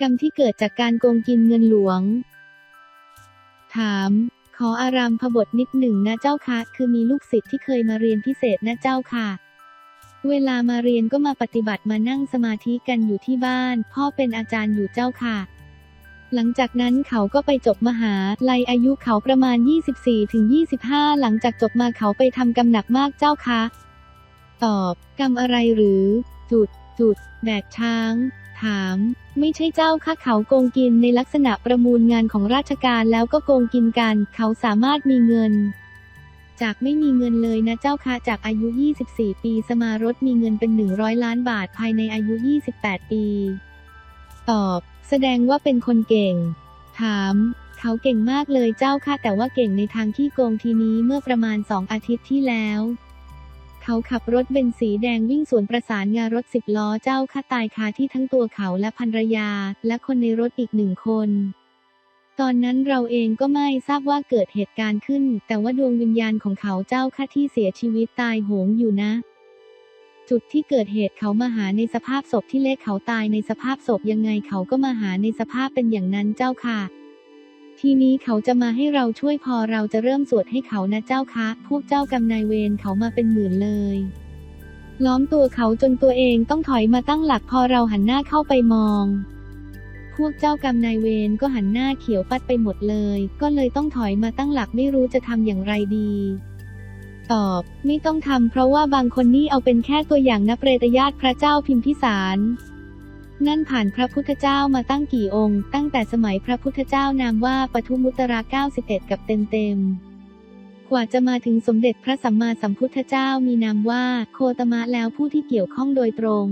กรรมที่เกิดจากการโกงกินเงินหลวง ถาม ขออารามพบทนิดหนึ่งนะเจ้าค่ะคือมีลูกศิษย์ที่เคยมาเรียนพิเศษนะเจ้าค่ะ เวลามาเรียนก็มาปฏิบัติมานั่งสมาธิกันอยู่ที่บ้าน พ่อเป็นอาจารย์อยู่เจ้าค่ะ หลังจากนั้นเขาก็ไปจบมหาลัยอายุเขาประมาณ 24ถึง25 หลังจากจบมาเขาไปทำกรรมหนักมากเจ้าค่ะตอบ กรรมอะไรหรือ จุดจุดแบกช้าง ถาม ไม่ใช่เจ้าค่ะเขาโกงกินในลักษณะประมูลงานของราชการแล้วก็โกงกินกัน เขาสามารถมีเงิน จากไม่มีเงินเลยนะเจ้าค่ะจากอายุ 24 ปีสมารถมีเงินเป็น 100 ล้านบาทภายในอายุ 28 ปี ตอบ แสดงว่าเป็นคนเก่ง ถามเขาเก่งมากเลยเจ้าค่ะแต่ว่าเก่งในทางที่โกงทีนี้เมื่อประมาณสองอาทิตย์ที่แล้ว เขาขับรถเบนสีแดงวิ่งสวนประสานงารถสิบล้อเจ้าค่ะตายคาที่ทั้งตัวเขาและภรรยา และคนในรถอีกหนึ่งคน ตอนนั้นเราเองก็ไม่ทราบว่าเกิดเหตุการณ์ขึ้น แต่ว่าดวงวิญญาณของเขาเจ้าค่ะที่เสียชีวิตตายโหงอยู่นะจุดที่เกิดเหตุเขามาหาในสภาพศพที่เละเขาตายในสภาพศพยังไงเขาก็มาหาในสภาพเป็นอย่างนั้นเจ้าค่ะ ทีนี้เขาจะมาให้เราช่วยพอเราจะเริ่มสวดให้เขานะเจ้าคะ พวกเจ้ากรรมนายเวรเขามาเป็นหมื่นเลย ล้อมตัวเขาจนตัวเองต้องถอยมาตั้งหลักพอเราหันหน้าเข้าไปมอง พวกเจ้ากรรมนายเวรก็หันหน้าเขียวปัดไปหมดเลย ก็เลยต้องถอยมาตั้งหลักไม่รู้จะทำอย่างไรดีตอบไม่ต้องทำเพราะว่าบางคนนี่เอาเป็นแค่ตัวอย่างนับเปรตญาติพระเจ้าพิมพิสาร นั่นผ่านพระพุทธเจ้ามาตั้งกี่องค์ ตั้งแต่สมัยพระพุทธเจ้านามว่าปทุมุตระ91 กับเต็มเต็มๆกว่าจะมาถึงสมเด็จพระสัมมาสัมพุทธเจ้ามีนามว่าโคตมะแล้วผู้ที่เกี่ยวข้องโดยตรง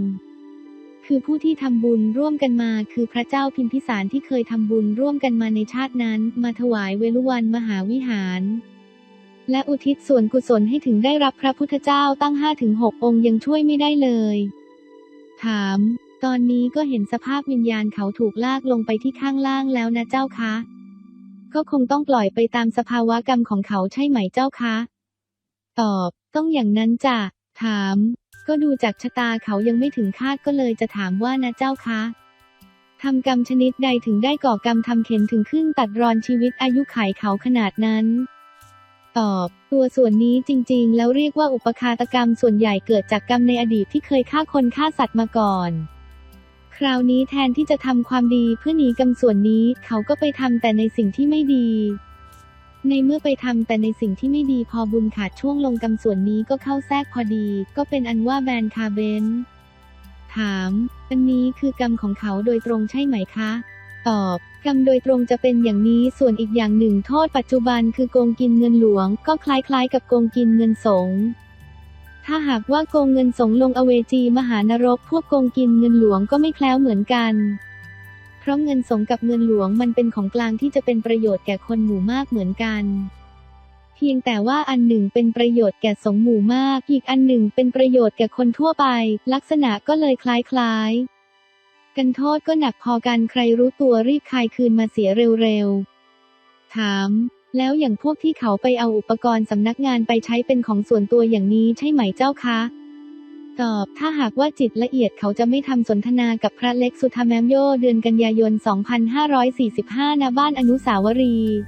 คือผู้ที่ทำบุญร่วมกันมาคือพระเจ้าพิมพิสารที่เคยทำบุญร่วมกันมาในชาตินั้น มาถวายเวลุวันมหาวิหาร และอุทิศส่วนกุศลให้ถึงได้รับพระพุทธเจ้าตั้ง5-6องค์ยังช่วยไม่ได้เลย ถาม ตอนนี้ก็เห็นสภาพวิญญาณเขาถูกลากลงไปที่ข้างล่างแล้วนะเจ้าคะ ก็คงต้องปล่อยไปตามสภาวะกรรมของเขาใช่ไหมเจ้าคะ ตอบ ต้องอย่างนั้นจ้ะ ถาม ก็ดูจากชะตาเขายังไม่ถึงคาดก็เลยจะถามว่านะเจ้าคะทำกรรมชนิดใดถึงได้ก่อกรรมทำเข็นถึงขึ้นตัดรอนชีวิตอายุไขเขาขนาดนั้น ตอบ ตัวส่วนนี้จริง ๆ แล้วเรียกว่าอุปคาตกรรมส่วนใหญ่เกิดจากกรรมในอดีตที่เคยฆ่าคนฆ่าสัตว์มาก่อน คราวนี้แทนที่จะทำความดีเพื่อหนีกรรมส่วนนี้ เขาก็ไปทำแต่ในสิ่งที่ไม่ดี ในเมื่อไปทำแต่ในสิ่งที่ไม่ดีพอบุญขาดช่วงลงกรรมส่วนนี้ก็เข้าแทรกพอดี ก็เป็นอันว่าแบนคาเบนถาม อันนี้คือกรรมของเขาโดยตรงใช่ไหมคะ ตอบ กรรมโดยตรงจะเป็นอย่างนี้ ส่วนอีกอย่างหนึ่งโทษปัจจุบันคือโกงกินเงินหลวง ก็คล้ายๆ กับโกงกินเงินสงฆ์ ถ้าหากว่าโกงเงินสงลงอเวจีมหานรก พวกโกงกินเงินหลวงก็ไม่แคล้วเหมือนกัน เพราะเงินสงกับเงินหลวงมันเป็นของกลางที่จะเป็นประโยชน์แก่คนหมู่มากเหมือนกัน เพียงแต่ว่าอันหนึ่งเป็นประโยชน์แก่สงหมู่มาก อีกอันหนึ่งเป็นประโยชน์แก่คนทั่วไป ลักษณะก็เลยคล้ายๆ กันโทษก็หนักพอกันใครรู้ตัวรีบคายคืนมาเสียเร็วๆ ถาม แล้วอย่างพวกที่เขาไปเอาอุปกรณ์สำนักงานไปใช้เป็นของส่วนตัวอย่างนี้ใช่ไหมเจ้าคะ ตอบ ถ้าหากว่าจิตละเอียดเขาจะไม่ทำสนทนากับพระเล็กสุธาแมมโยเดือนกันยายน 2545ณบ้านอนุสาวรีย์